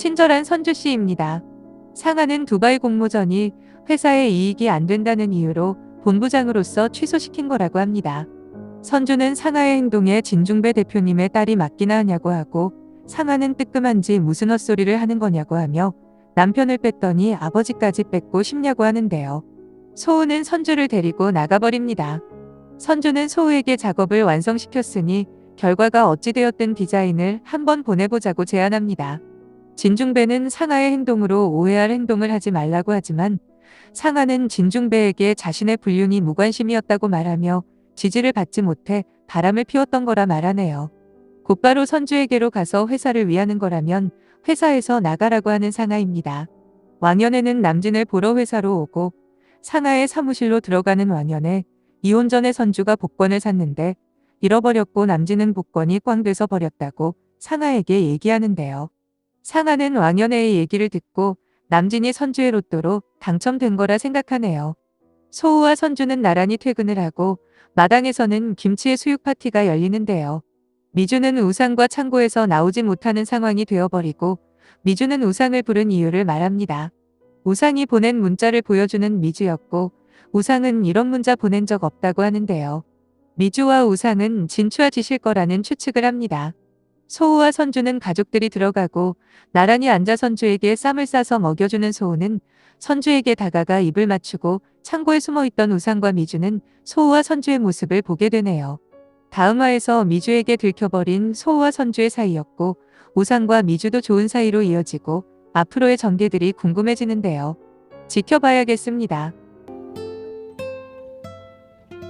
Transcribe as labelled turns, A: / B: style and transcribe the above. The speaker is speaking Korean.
A: 친절한 선주 씨입니다. 상하는 두바이 공모전이 회사에 이익이 안 된다는 이유로 본부장으로서 취소시킨 거라고 합니다. 선주는 상하의 행동에 진중배 대표님의 딸이 맞기나 하냐고 하고 상하는 뜨끔한지 무슨 헛소리를 하는 거냐고 하며 남편을 뺐더니 아버지까지 뺏고 싶냐고 하는데요. 소우는 선주를 데리고 나가버립니다. 선주는 소우에게 작업을 완성시켰으니 결과가 어찌되었든 디자인을 한번 보내보자고 제안합니다. 진중배는 상하의 행동으로 오해할 행동을 하지 말라고 하지만 상하는 진중배에게 자신의 불륜이 무관심이었다고 말하며 지지를 받지 못해 바람을 피웠던 거라 말하네요. 곧바로 선주에게로 가서 회사를 위하는 거라면 회사에서 나가라고 하는 상하입니다. 왕연애는 남진을 보러 회사로 오고 상하의 사무실로 들어가는 왕연애 이혼 전에 선주가 복권을 샀는데 잃어버렸고 남진은 복권이 꽝 돼서 버렸다고 상하에게 얘기하는데요. 상하는 왕연애의 얘기를 듣고 남진이 선주의 로또로 당첨된 거라 생각하네요. 소우와 선주는 나란히 퇴근을 하고 마당에서는 김치의 수육 파티가 열리는데요. 미주는 우상과 창고에서 나오지 못하는 상황이 되어버리고 미주는 우상을 부른 이유를 말합니다. 우상이 보낸 문자를 보여주는 미주였고 우상은 이런 문자 보낸 적 없다고 하는데요. 미주와 우상은 진추아지실 거라는 추측을 합니다. 소우와 선주는 가족들이 들어가고 나란히 앉아 선주에게 쌈을 싸서 먹여주는 소우는 선주에게 다가가 입을 맞추고 창고에 숨어있던 우상과 미주는 소우와 선주의 모습을 보게 되네요. 다음 화에서 미주에게 들켜버린 소우와 선주의 사이였고 우상과 미주도 좋은 사이로 이어지고 앞으로의 전개들이 궁금해지는데요. 지켜봐야겠습니다.